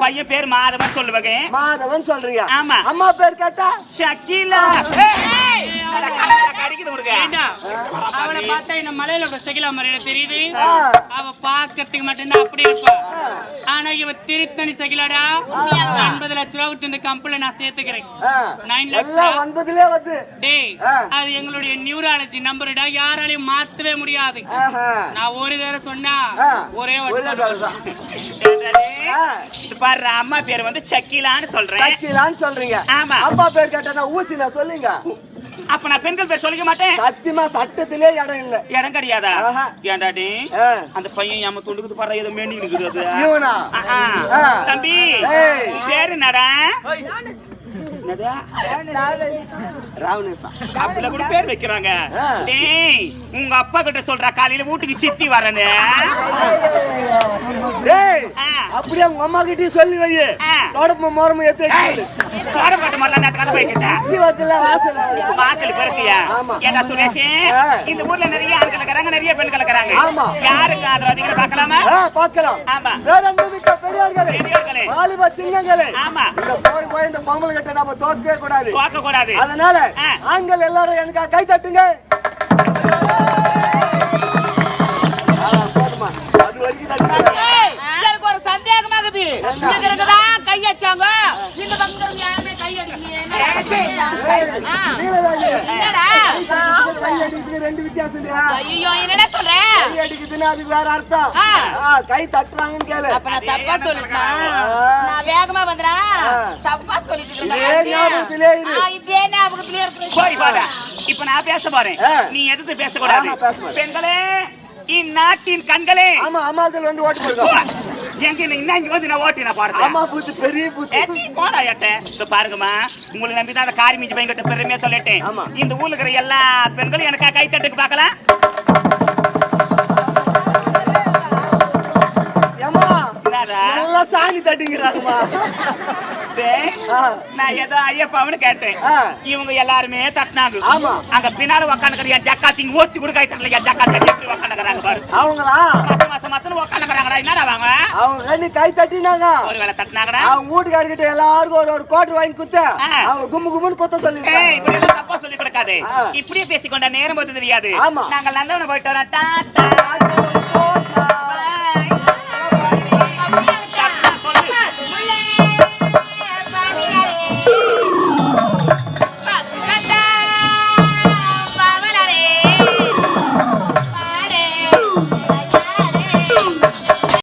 பையன் பேர் மாதவன் சொல்லுவாங்க மாதவன் சொல்றீங்க ஆமா. அம்மா பேர் கேட்டா? ஷக்கீலா. கடிக்குது உனக்கு. அவளை பார்த்தா மலையில சகிலா தெரியுது. அவ பாக்கிறதுக்கு மட்டும்தான் அப்படி இருப்பா. ஆனா இவ திருத்தணி சகிலாடா? எண்பது லட்ச ரூபாய்க்கு இந்த கம்பெனில நான் சேர்த்துக்கிறேன். நைன் வந்து டேய். அது எங்களுடைய நியூராலஜி நம்பருடா. யாராலையும் மாத்தவே முடியாது. நான் ஒரு தடவை சொன்னா. ஒரே ஒரே இது பாரு அம்மா பேர் வந்து ஷக்கீலான்னு சொல்றேன் சக்கிலான்னு சொல்றீங்க ஆமா. அப்பா பேர் கேட்டா ஊசி நான் சொல்லுங்க அப்ப நான் பெண்கள் பேர் சொல்லிக்க மாட்டேன் சத்தியமா சட்டத்திலே இடம் இல்ல இடம் கிடையாதா ஆஹா. ஏண்டாடி. அந்த பையன் ஏம துண்டுக்குது பாரு ஏதோ மேனி இருக்குது அது இவனா ஆ, ஆ. ஆ. தம்பி பேரு என்னடா என்னது? ராவணேசா அப்படி கூட பேர் வைக்கிறாங்க. டேய் உங்க அப்பா கிட்ட சொல்றா காலையில வீட்டுக்கு சித்தி டேய் ஆ. அப்படியே உங்க அம்மா கிட்டயும் சொல்லி வை. தொடப்பு தோடப்பட்ட கதை போய்க்கிட்டேன் ஜீவத்துல வாசல் வாசல் பிறக்கியா ஆமா. ஏடா சுரேஷ். இந்த ஊர்ல நிறைய இருக்கிறாங்க நிறைய பெண்கள் இருக்கிறாங்க. யாருக்கு ஆதரவாதிகளை பார்க்கலாமா ஆ, பார்க்கலாம் ஆமா. பேரன்புமிக்க பெரியோர்களே பெரியோர்களே. வாலிப சிங்கங்களே. ஆமா. இந்த போய் போய் இந்த பொம்பளை கிட்ட நாம தோக்கவே கூடாது. தோக்க கூடாது அதனால. ஆண்கள் எல்லாரும் எனக்கு கை தட்டுங்க. அது வரைக்கும் எனக்கு ஒரு சந்தேகமாகுது. இங்க இருக்குதா கை வச்சாங்க. இந்த பக்கம் யாருமே கை அடிக்கலையே. என்ன? ஆ. என்னடா? கை அடிக்குது ரெண்டு வித்தியாசம்? ஐயோ என்னடா சொல்ற? அடிக்குதுன்னா அதுக்கு வேற அர்த்தம். கை தட்டுறாங்கன்னு கேளு. அப்ப நான் தப்பா சொல்லிட்டேன். நான் வேகமா வந்துடா ஆ. தப்பா சொல்லிட்டு. ஞாபகத்திலே இரு. இதே ஞாபகத்திலே இருக்கு. போய் பாடா இப்ப நான் பேச போறேன். நீ எதிர்த்து பேசக்கூடாது. பெண்களே இந்நாட்டின் கண்களே. ஆமா அம்மாத்துல வந்து ஓட்டு போடுங்க. எங்க இன்னும் இங்க வந்து நான் ஓட்டி நான் பாடுறேன் அம்மா பூத்து பெரிய பூத்து. போடா ஏட்ட. இதோ பாருங்கம்மா. உங்களை நம்பி தான் அந்த காரி மிஞ்சி பையன் கிட்ட பெருமையா சொல்லிட்டேன். ஆமா. இந்த ஊர்ல இருக்கிற எல்லா பெண்களும் எனக்கா கை தட்டுக்கு நல்லா சாணி தட்டுங்கிறாங்கம்மா. நான் ஏதோ ஐயப்பாவனு கேட்டேன். இவங்க எல்லாருமே தட்டினாங்க. ஆமா. அங்க பின்னால உக்காந்துக்கிற என் ஜக்காத்திங்க ஓத்தி கூட கை தட்டல என் ஜக்காத்தி எப்படி உக்காந்துக்கிறாங்க பாரு. அவங்களா? மாசம் மாசம் மாசம் உக்காந்துக்கிறாங்கடா. என்னடா வாங்க? அவங்க கண்ணி கை தட்டினாங்க. ஒரு வேளை தட்டினாங்கடா. அவங்க வீட்டுக்காரர்கிட்ட எல்லாருக்கும் ஒரு ஒரு கோட்டர் வாங்கி குத்த. அவங்க கும்மு கும்முன்னு குத்த சொல்லிருக்காங்க இப்படி எல்லாம் தப்பா சொல்லி கொடுக்காது. இப்படியே பேசிக்கொண்ட நேரம் போது தெரியாது. ஆமா. நாங்கள் நந்தவனம் போயிட்டு வரோம். டாட்டா